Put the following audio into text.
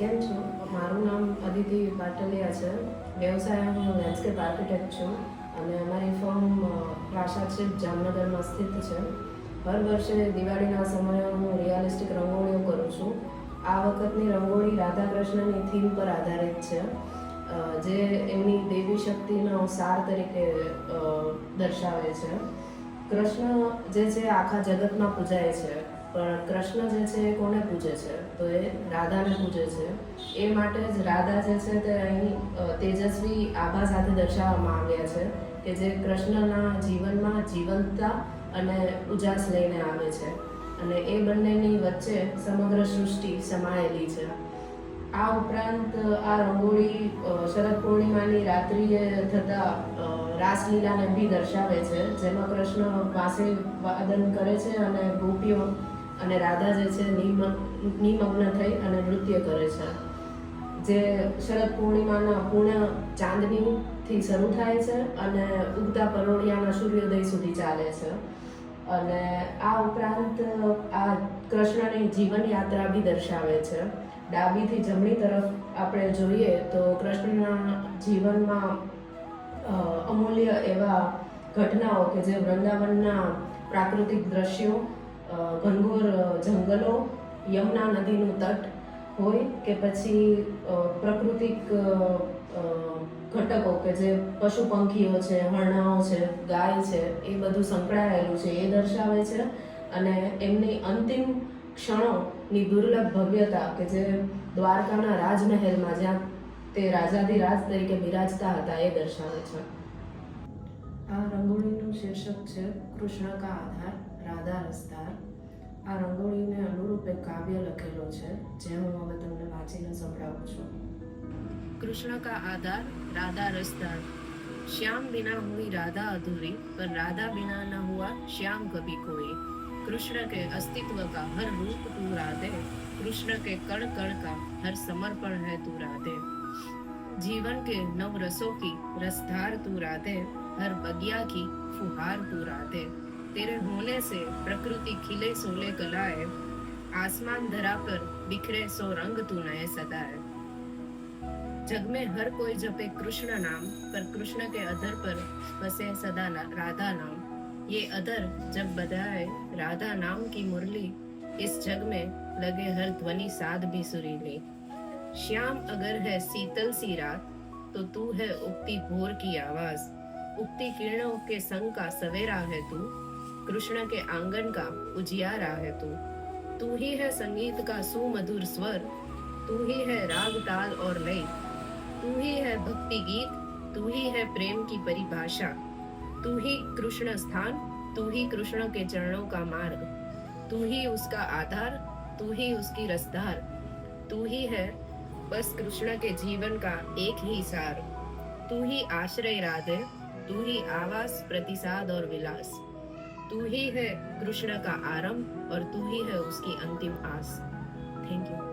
કેમ છો? મારું નામ અદિતિ પાટલિયા છે. વ્યવસાય હું લેન્ડસ્કેપ આર્કિટેક્ટ છું અને અમારી ફર્મ પ્રાશાક્ષિત જામનગરમાં સ્થિત છે. હર વર્ષે દિવાળીના સમયે હું રિયાલિસ્ટિક રંગોળીઓ કરું છું. આ વખતની રંગોળી રાધા કૃષ્ણની થીમ પર આધારિત છે. જે એમની દેવી શક્તિનો સાર તરીકે દર્શાવે છે. કૃષ્ણ જે છે આખા જગતમાં પૂજાય છે. પણ કૃષ્ણ જે છે એ કોને પૂજે છે? તો એ રાધાને પૂજે છે. એ માટે જ રાધા જે છે તે અહીં તેજસ્વી આભા સાથે દર્શાવવામાં આવ્યા છે કે જે કૃષ્ણના જીવનમાં જીવંતતા અને ઉજાસ લઈને આવે છે. અને એ બંનેની વચ્ચે સમગ્ર સૃષ્ટિ સમાયેલી છે. આ ઉપરાંત, આ રંગોળી શરદ પૂર્ણિમાની રાત્રિએ થતા રાસલીલાને બી દર્શાવે છે, જેમાં કૃષ્ણ પાસે વાદન કરે છે અને ગોપીઓ અને રાધા જે છે નિમગ્ન થઈ અને નૃત્ય કરે છે. જે શરદ પૂર્ણિમાના પૂર્ણ ચાંદનીથી શરૂ થાય છે અને ઉગતા પરોળિયાના સૂર્યોદય સુધી ચાલે છે. અને આ ઉપરાંત આ કૃષ્ણની જીવન યાત્રા બી દર્શાવે છે. ડાબીથી જમણી તરફ આપણે જોઈએ તો કૃષ્ણના જીવનમાં અમૂલ્ય એવા ઘટનાઓ કે જે વૃંદાવનના પ્રાકૃતિક દ્રશ્યો ઘનઘોર જંગલો, યમુના નદીનું તટ હોય કે પછી પ્રકૃતિક ઘટકો કે જે પશુ પંખીઓ છે, હરણાઓ છે, ગાય છે, એ બધું સંકળાયેલું છે, એ દર્શાવે છે અને એમની અંતિમ ક્ષણોની દુર્લભ ભવ્યતા કે જે દ્વારકાના રાજમહેલમાં જ્યાં તે રાજાધિરાજ તરીકે બિરાજતા હતા, એ દર્શાવે છે. આ રંગોળીનું શીર્ષક છે કૃષ્ણ કા આધાર. રાધા રસધાર આ રંગોળીને અનુરૂપ એક કાવ્ય લખેલો છે જે હું હવે તમને વાંચીને સંભળાવું છું कृष्ण का आधार राधा रसदार श्याम बिना हुई राधा अधूरी पर राधा बिना न हुआ श्याम कभी कोई कृष्ण के अस्तित्व का हर रूप तू राधे कृष्ण के कण कण का हर समर्पण है तू राधे जीवन के नव रसों की रसधार तू राधे हर बगिया की फुहार तू राधे तेरे होने से प्रकृति खिले सोले कलाए आसमान धरा पर बिखरे सो रंग तू नए सदाए जग में हर कोई जपे कृष्ण नाम, पर कृष्ण के अधर पर बसे सदा ना- राधा नाम। ये अधर जब बधाए, राधा नाम की मुरली, इस जग में लगे हर ध्वनि साध भी सुरीली। श्याम अगर है शीतल सी रात तो तू है उगती भोर की आवाज़। उगती किरणों के संग का सवेरा है तू। कृष्ण के आँगन का उजियारा है तू तू ही है संगीत का सुमधुर स्वर तू ही है राग ताल और लय तू ही है भक्ति गीत तू ही है प्रेम की परिभाषा तू ही कृष्ण स्थान तू ही कृष्ण के चरणों का मार्ग तू ही उसका आधार तू ही उसकी रसधार तू ही है बस कृष्ण के जीवन का एक ही सार तू ही आश्रय राधे तू ही आवास प्रतिसाद और विलास तू ही है कृष्ण का आरंभ और तू ही है उसकी अंतिम आस थैंक यू